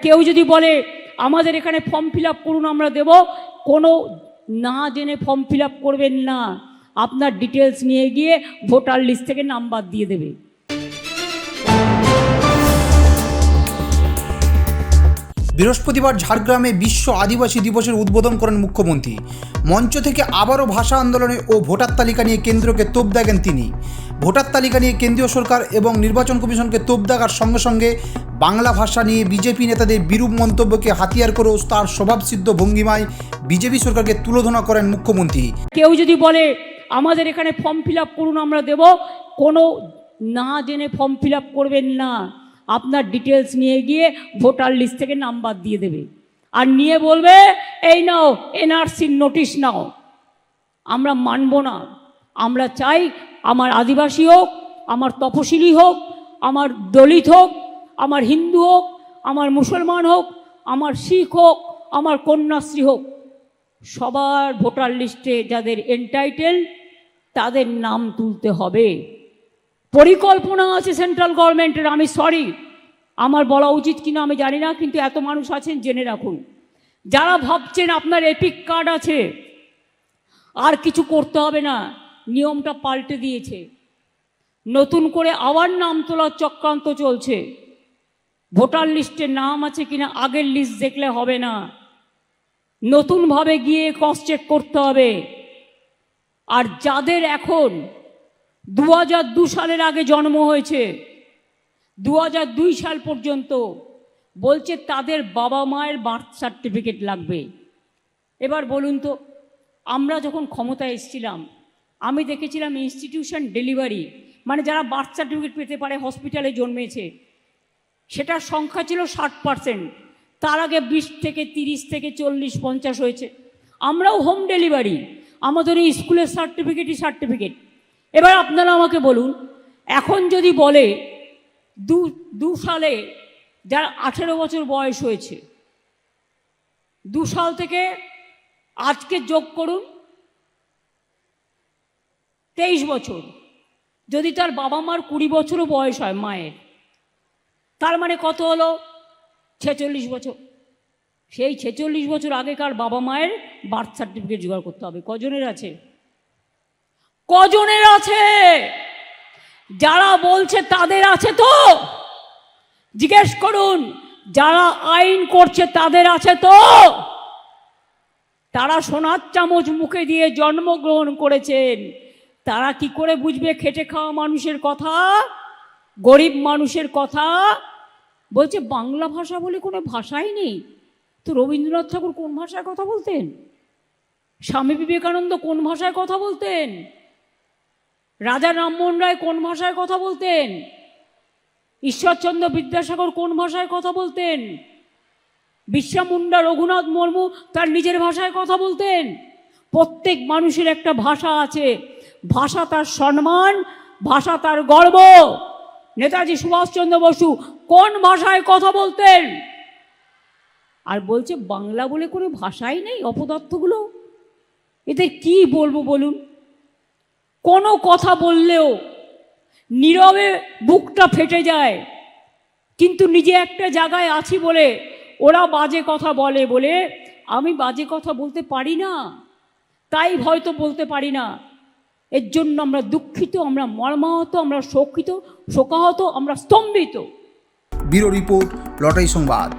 কেউ যদি বলে, আমাদের এখানে ফর্ম ফিল করুন, আমরা দেব, কোনো না জেনে ফর্ম ফিল করবেন না। আপনার ডিটেলস নিয়ে গিয়ে ভোটার লিস্ট থেকে নাম্বার দিয়ে দেবে। বৃহস্পতিবার ঝাড়গ্রামে বিশ্ব আদিবাসী দিবসের উদ্বোধন করেন মুখ্যমন্ত্রী। মঞ্চ থেকে আবারও ভাষা আন্দোলনে ও ভোটার তালিকা নিয়ে কেন্দ্রকে তোপ দাগেন তিনি। ভোটার তালিকা নিয়ে কেন্দ্রীয় সরকার এবং নির্বাচন কমিশনকে তোপ দাগার সঙ্গে সঙ্গে বাংলা ভাষা নিয়ে বিজেপি নেতাদের বিরূপ মন্তব্যকে হাতিয়ার করেও তার স্বভাবসিদ্ধ ভঙ্গিমায় বিজেপি সরকারকে তুলোধনা করেন মুখ্যমন্ত্রী। কেউ যদি বলে, আমাদের এখানে ফর্ম ফিল আপ করুন, আমরা দেব, কোনো না জেনে ফর্ম ফিল আপ করবেন না। আপনার ডিটেলস নিয়ে গিয়ে ভোটার লিস্ট থেকে নাম্বার দিয়ে দেবে। আর নিয়ে বলবে, এই নাও, এনআরসির নোটিশ নাও। আমরা মানব না। আমরা চাই আমার আদিবাসী হোক, আমার তপশিলি হোক, আমার দলিত হোক আমার হিন্দু হোক, আমার মুসলমান হোক, আমার শিখ হোক, আমার কন্যাশ্রী হোক, সবার ভোটার লিস্টে যাদের এন্টাইটেল তাদের নাম তুলতে হবে। পরিকল্পনা আছে সেন্ট্রাল গভর্নমেন্টের আমি সরি আমার বলা উচিত কিনা আমি জানি না, কিন্তু এত মানুষ আছেন, জেনে রাখুন। যারা ভাবছেন আপনার এপিক কার্ড আছে, আর কিছু করতে হবে না, নিয়মটা পাল্টে দিয়েছে। নতুন করে আবার নাম তোলার চক্রান্ত চলছে। ভোটার লিস্টে নাম আছে কিনা আগের লিস্ট দেখলে হবে না। নতুনভাবে গিয়ে ক্রস চেক করতে হবে। আর যাদের এখন দু হাজার দু সালের আগে জন্ম হয়েছে দু হাজার দুই সাল পর্যন্ত বলছে তাদের বাবা মায়ের বার্থ সার্টিফিকেট লাগবে। এবার বলুন তো, আমরা যখন ক্ষমতায় এসেছিলাম, আমি দেখেছিলাম ইনস্টিটিউশন ডেলিভারি মানে যারা বার্থ সার্টিফিকেট পেতে পারে হসপিটালে জন্মেছে সেটার সংখ্যা ছিল ষাট পার্সেন্ট তার আগে বিশ থেকে তিরিশ থেকে চল্লিশ, পঞ্চাশ হয়েছে। আমরাও হোম ডেলিভারি আমাদের এই স্কুলের সার্টিফিকেটই সার্টিফিকেট এবার আপনারা আমাকে বলুন, এখন যদি বলে দু দু সালে যার আঠেরো বছর বয়স হয়েছে, দু সাল থেকে আজকে যোগ করুন, তেইশ বছর। যদি তার বাবা মার কুড়ি বছরও বয়স হয়, মায়ের তার মানে কত হলো? ছেচল্লিশ বছর। সেই ছেচল্লিশ বছর আগেকার বাবা মায়ের বার্থ সার্টিফিকেট জোগাড় করতে হবে। কজনের আছে? কজনের আছে? যারা বলছে তাদের আছে তো? জিজ্ঞেস করুন, যারা আইন করছে তাদের আছে তো? তারা সোনার চামচ মুখে দিয়ে জন্মগ্রহণ করেছেন। তারা কি করে বুঝবে খেটে খাওয়া মানুষের কথা? গরিব মানুষের কথা বলছে, বাংলা ভাষা বলে কোনো ভাষাই নেই। তো রবীন্দ্রনাথ ঠাকুর কোন ভাষায় কথা বলতেন? স্বামী বিবেকানন্দ কোন ভাষায় কথা বলতেন? রাজা রামমোহন রায় কোন ভাষায় কথা বলতেন? ঈশ্বরচন্দ্র বিদ্যাসাগর কোন ভাষায় কথা বলতেন? বিশ্বা মুন্ডা রঘুনাথ মুর্মু তার নিজের ভাষায় কথা বলতেন? প্রত্যেক মানুষের একটা ভাষা আছে। ভাষা তার সম্মান, ভাষা তার গর্ব। নেতাজি সুভাষচন্দ্র বসু কোন ভাষায় কথা বলতেন? আর বলছে, বাংলা বলে কোনো ভাষাই নেই অপদার্থগুলো। এদের কি বলব বলুন? কোনো কথা বললেও নীরবে বুকটা ফেটে যায়। কিন্তু নিজে একটা জায়গায় আছি বলে ওরা বাজে কথা বলে বলে, আমি বাজে কথা বলতে পারি না। তাই হয়তো বলতে পারি না। এর জন্য আমরা দুঃখিত, আমরা মর্মাহত, আমরা শোকিত, শোকাহত, আমরা স্তম্ভিত। ব্যুরো রিপোর্ট, লটাই সংবাদ।